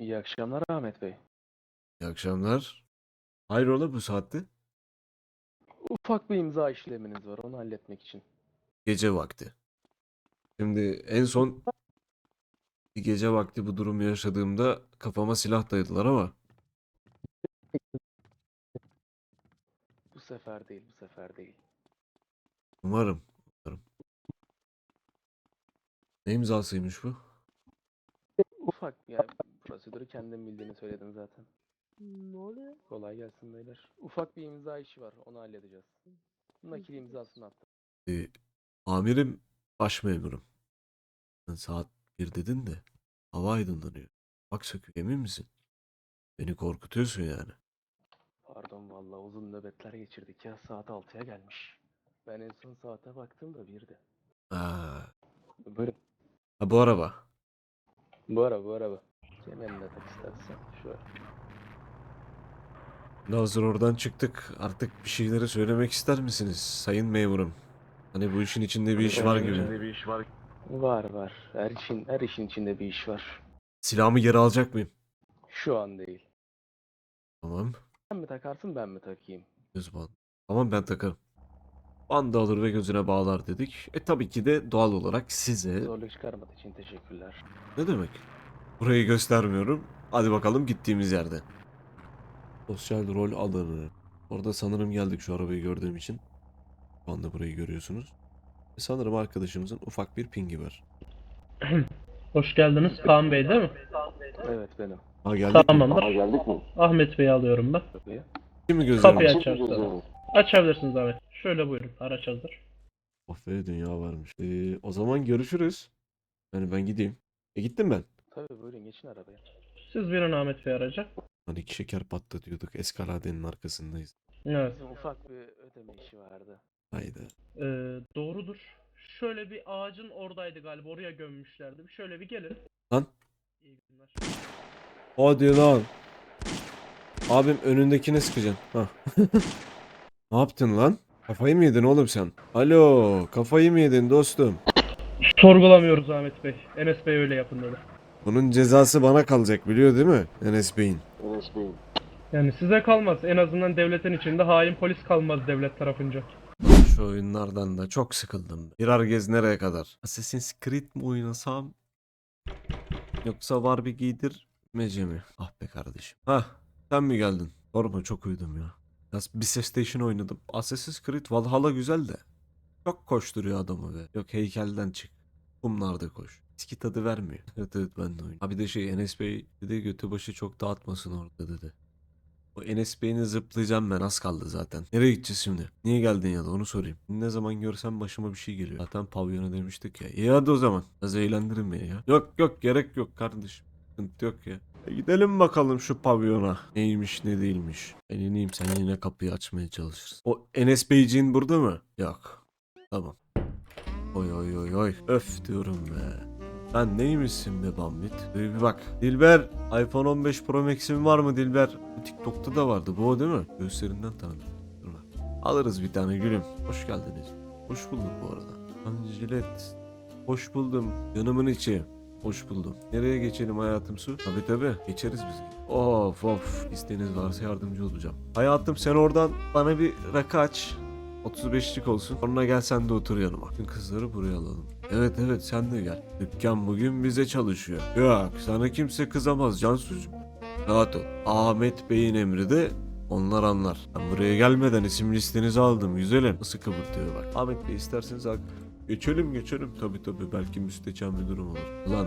İyi akşamlar Ahmet Bey. İyi akşamlar. Hayrola bu saatte? Ufak bir imza işleminiz var onu halletmek için. Gece vakti. Şimdi en son bir gece vakti bu durumu yaşadığımda kafama silah dayadılar ama Bu sefer değil, bu sefer değil. umarım, umarım. Ne imzasıymış bu? Ufak yani prosedürü kendin bildiğini söyledin zaten. Ne oluyor? Kolay gelsin beyler. Ufak bir imza işi var onu halledeceğiz. Nakil imzasını attım. Ee, amirim, baş memurum. Sen saat bir dedin de hava aydınlanıyor. Bak söküyor emin misin? Beni korkutuyorsun yani. Pardon vallahi uzun nöbetler geçirdik ya saat 6'ya gelmiş. Ben en son saate baktım da birdi. Aa, Buyurun. ha bu araba. Bu araba bu araba. Kemerine tak istersen. Şöyle. Hazır oradan çıktık. Artık bir şeyleri söylemek ister misiniz sayın memurum? Hani bu işin içinde bir iş var gibi. bir iş var. Var var. Her işin her işin içinde bir iş var. Silahımı geri alacak mıyım? Şu an değil. Tamam. Sen mi takarsın ben mi takayım? Göz bandı. Tamam ben takarım. Bandı alır ve gözüne bağlar dedik. E tabii ki de doğal olarak size... Zorluk çıkarmadığı için teşekkürler. Ne demek? Burayı göstermiyorum. Hadi bakalım gittiğimiz yerde. Sosyal rol alanı. Orada sanırım geldik şu arabayı gördüğüm için. Şu anda burayı görüyorsunuz. Sanırım arkadaşımızın ufak bir pingi var. Hoş geldiniz Kaan Bey değil mi? Evet benim. Ha geldik mi? Tamamdır. Ahmet Bey'i alıyorum ben. Tabii. Şimdi gözlerim. Kapıyı açarsınız. Açabilirsiniz Ahmet. Şöyle buyurun. Araç hazır. Of be dünya varmış. Ee, o zaman görüşürüz. Yani ben gideyim. E gittim ben. Tabii buyurun geçin arabaya. Siz buyurun Ahmet Bey araca. Hani iki şeker patlatıyorduk. Eskaladenin arkasındayız. Evet. Bizim ufak bir ödeme işi vardı. Haydi. Ee, doğrudur. Şöyle bir ağacın oradaydı galiba. Oraya gömmüşlerdi. Bir Şöyle bir gelin. Lan. İyi günler. Hadi lan. Abim önündekine sıkacaksın. Hah. ne yaptın lan? Kafayı mı yedin oğlum sen? Alo, kafayı mı yedin dostum? Sorgulamıyoruz Ahmet Bey. Enes Bey öyle yapın dedi. Bunun cezası bana kalacak biliyor değil mi? Enes Bey'in. Yani size kalmaz. En azından devletin içinde hain polis kalmaz devlet tarafınca. Şu oyunlardan da çok sıkıldım. Birer gez nereye kadar? Assassin's Creed mi oynasam? Yoksa var bir giydir mece mi? Ah be kardeşim. Hah sen mi geldin? Sorma çok uyudum ya. Biraz bir Station oynadım. Assassin's Creed Valhalla güzel de. Çok koşturuyor adamı be. Yok heykelden çık. Kumlarda koş. Eski tadı vermiyor. Evet evet ben de oynadım. Abi de şey Enes Bey dedi götü başı çok dağıtmasın orada dedi. O Enes Bey'ini zıplayacağım ben az kaldı zaten. Nereye gideceğiz şimdi? Niye geldin ya da onu sorayım. Ne zaman görsem başıma bir şey geliyor. Zaten pavyona demiştik ya. İyi hadi o zaman. Biraz eğlendirin beni ya. Yok yok gerek yok kardeşim. Sıkıntı yok ya. E gidelim bakalım şu pavyona. Neymiş ne değilmiş. Ben ineyim sen yine kapıyı açmaya çalışırsın. O Enes Beyciğin burada mı? Yok. Tamam. Oy oy oy oy. Öf diyorum be. Sen neymişsin be Bambit? Bir bak. Dilber, iPhone 15 Pro Max'in var mı Dilber? TikTok'ta da vardı. Bu o değil mi? Gösterinden tanıdım. Dur bak. Alırız bir tane gülüm. Hoş geldiniz. Hoş bulduk bu arada. Anjilet. Hoş buldum. Yanımın içi. Hoş buldum. Nereye geçelim hayatım su? Tabi tabi. Geçeriz biz. Of of. İsteğiniz varsa yardımcı olacağım. Hayatım sen oradan bana bir rakı aç. 35'lik olsun. Sonra gel sen de otur yanıma. Kızları buraya alalım. Evet evet sen de gel. Dükkan bugün bize çalışıyor. Yok sana kimse kızamaz Cansucuğum. Rahat ol. Ahmet Bey'in emri de onlar anlar. Ben buraya gelmeden isim listenizi aldım güzelim. Nasıl kıvırtıyor bak. Ahmet Bey isterseniz hak. Geçelim geçelim. Tabi tabi belki müstehcen bir durum olur. Lan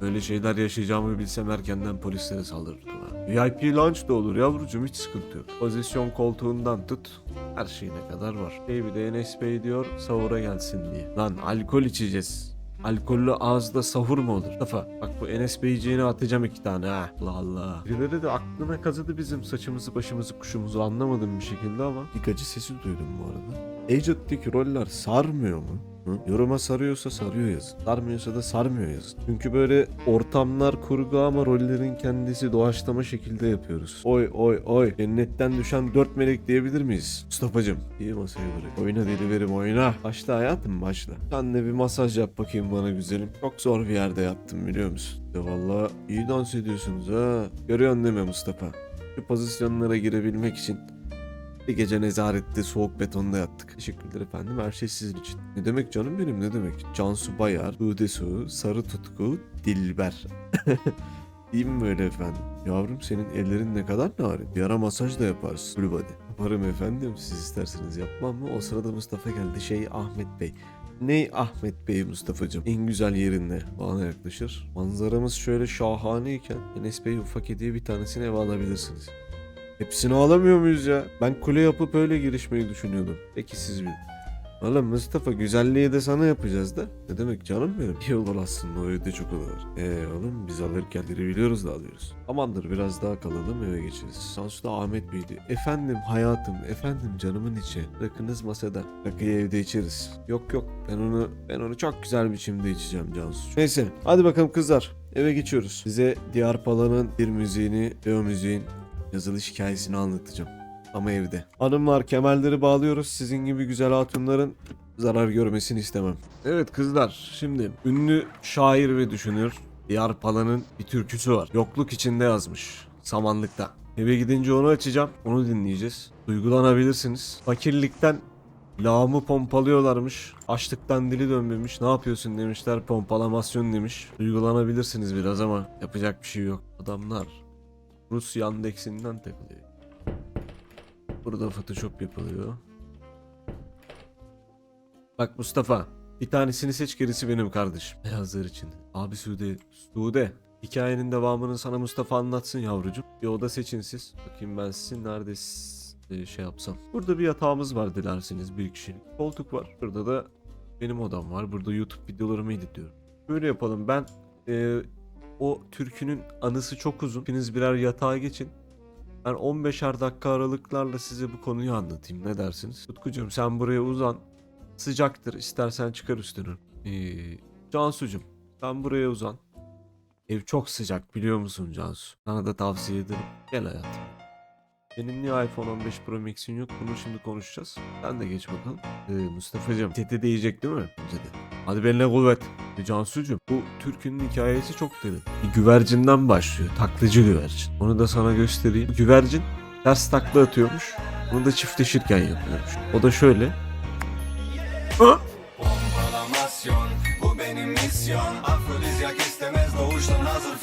Böyle şeyler yaşayacağımı bilsem erkenden polislere saldırırdım. VIP lounge da olur yavrucuğum hiç sıkıntı yok. Pozisyon koltuğundan tut her şeyine kadar var. Şey bir de Enes Bey diyor sahura gelsin diye. Lan alkol içeceğiz. Alkollü ağızda sahur mu olur? Kafa bak bu Enes Beyciğine atacağım iki tane ha. Allah Allah. Birileri de aklına kazıdı bizim saçımızı başımızı kuşumuzu anlamadım bir şekilde ama bir gacı sesi duydum bu arada. Agent'teki roller sarmıyor mu? Hı? Yoruma sarıyorsa sarıyor yazın. Sarmıyorsa da sarmıyor yazın. Çünkü böyle ortamlar kurgu ama rollerin kendisi doğaçlama şekilde yapıyoruz. Oy oy oy. Cennetten düşen dört melek diyebilir miyiz? Mustafa'cım. İyi masaya bırak. Oyna deli verim oyna. Başla hayatım başla. Sen de bir masaj yap bakayım bana güzelim. Çok zor bir yerde yaptım biliyor musun? Ya vallahi iyi dans ediyorsunuz ha. Görüyorsun değil mi Mustafa? Şu pozisyonlara girebilmek için bir gece nezarette soğuk betonda yattık. Teşekkürler efendim her şey sizin için. Ne demek canım benim ne demek? Cansu Bayar, Sude Su, Sarı Tutku, Dilber. Değil mi böyle efendim? Yavrum senin ellerin ne kadar narin. Bir ara masaj da yaparsın. Full body. Yaparım efendim siz isterseniz yapmam mı? O sırada Mustafa geldi. Şey Ahmet Bey. Ney Ahmet Bey Mustafa'cığım? En güzel yerinde. Bana yaklaşır. Manzaramız şöyle şahaneyken Enes Bey ufak hediye bir tanesini eve alabilirsiniz. Hepsini alamıyor muyuz ya? Ben kule yapıp öyle girişmeyi düşünüyordum. Peki siz bir. Oğlum Mustafa güzelliği de sana yapacağız da. Ne demek canım benim? İyi olur aslında o evde çok olur. Eee oğlum biz alırken biliyoruz da alıyoruz. Tamamdır biraz daha kalalım eve geçeriz. Sansu'da Ahmet Bey'di. Efendim hayatım, efendim canımın içi. Rakınız masada. Rakıyı evde içeriz. Yok yok ben onu ben onu çok güzel biçimde içeceğim Cansu. Neyse hadi bakalım kızlar. Eve geçiyoruz. Size Diyar Pala'nın bir müziğini ve o müziğin yazılış hikayesini anlatacağım. Ama evde. Hanımlar kemerleri bağlıyoruz. Sizin gibi güzel hatunların zarar görmesini istemem. Evet kızlar şimdi ünlü şair ve düşünür Diyar Pala'nın bir türküsü var. Yokluk içinde yazmış. Samanlıkta. Eve gidince onu açacağım. Onu dinleyeceğiz. Duygulanabilirsiniz. Fakirlikten lağımı pompalıyorlarmış. Açlıktan dili dönmemiş. Ne yapıyorsun demişler. Pompalamasyon demiş. Duygulanabilirsiniz biraz ama yapacak bir şey yok. Adamlar Rus Yandex'inden takılıyor. Burada Photoshop yapılıyor. Bak Mustafa. Bir tanesini seç gerisi benim kardeşim. Beyazlar için. Abi Sude. Sude. Hikayenin devamını sana Mustafa anlatsın yavrucuğum. Bir oda seçin siz. Bakayım ben sizin nerede s- e, şey yapsam. Burada bir yatağımız var dilerseniz bir kişilik. Koltuk var. Burada da benim odam var. Burada YouTube videolarımı editliyorum. Böyle yapalım. Ben e, o türkünün anısı çok uzun. Hepiniz birer yatağa geçin. Ben 15'er dakika aralıklarla size bu konuyu anlatayım. Ne dersiniz? Utkucuğum sen buraya uzan. Sıcaktır. İstersen çıkar üstünü. Ee, Cansucuğum sen buraya uzan. Ev çok sıcak biliyor musun Cansu? Sana da tavsiye ederim. Gel hayatım. Senin niye iPhone 15 Pro Max'in yok? Bunu şimdi konuşacağız. Sen de geç bakalım. Ee, Mustafa'cığım tete değecek değil mi? Bence de. Hadi beline kuvvet. E, Cansucuğum bu türkünün hikayesi çok derin. Bir güvercinden başlıyor. Taklıcı güvercin. Onu da sana göstereyim. Güvercin ters takla atıyormuş. Bunu da çiftleşirken yapıyormuş. O da şöyle. Pompalamasyon bu benim misyon Afrodizyak istemez doğuştan hazır